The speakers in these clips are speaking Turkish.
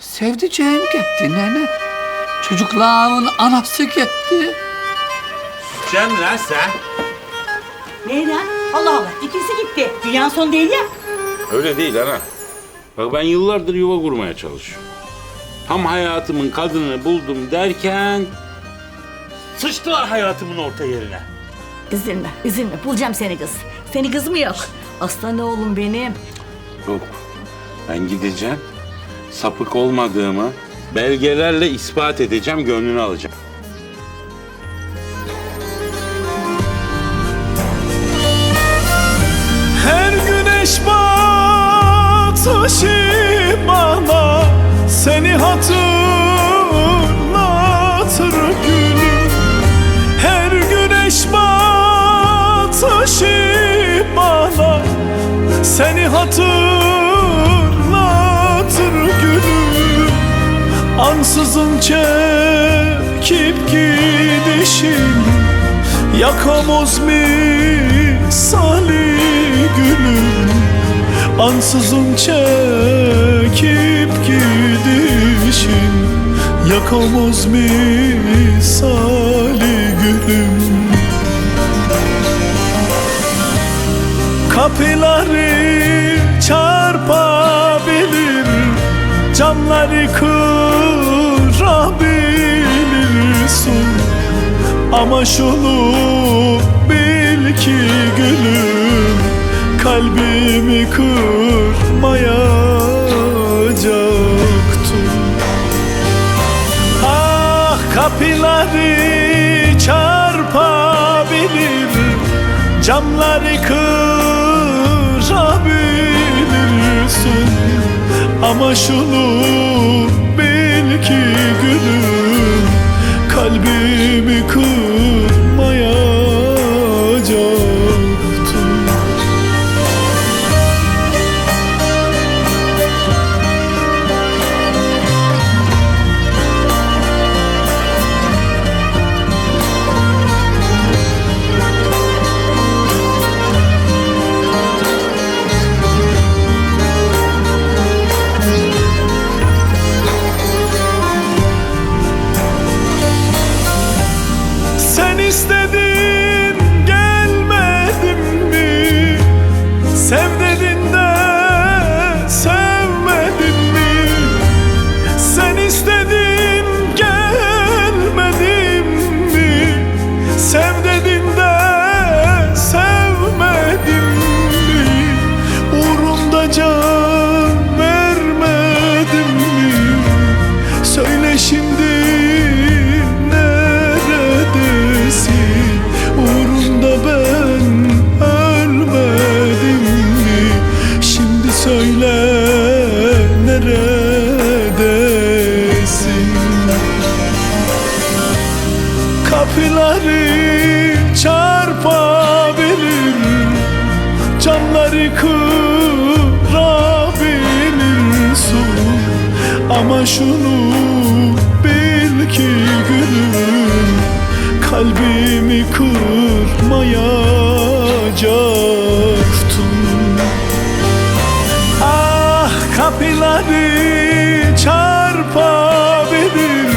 Sevdiceğim gitti nene. Çocuklarımın anası gitti. Cem lan sen? Ne lan? Allah Allah ikisi gitti. Dünyanın sonu değil ya. Öyle değil ana. Bak ben yıllardır yuva kurmaya çalışıyorum. Tam hayatımın kadını buldum derken... Sıçtılar hayatımın orta yerine. Üzülme, üzülme. Bulacağım seni kız. Seni kız mı yok? Aslan oğlum benim. Yok. Ben gideceğim. Sapık olmadığımı belgelerle ispat edeceğim, gönlünü alacağım. Her güneş batışı bana Seni hatırlatır gülüm Her güneş batışı bana Seni hatırlatır Ansızın çekip gidişim. Yakamoz misali gülüm. Ansızın çekip gidişim. Yakamoz misali gülüm. Kapıları çarpabilir Camları kırabilirsin Ama şunu bil ki gülüm Kalbimi kırmayacaktın Ah kapıları çarpabilir Camları kırabilirsin Ama şunu Ama şunu bil ki gülüm Kalbimi kırmayacaktın. Ah kapıları çarpabilir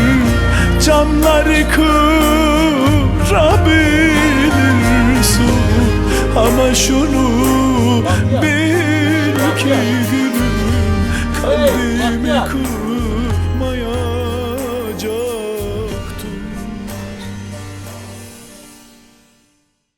Camları kırabilirsin. Ama şunu bil ki gülüm Kalbimi kır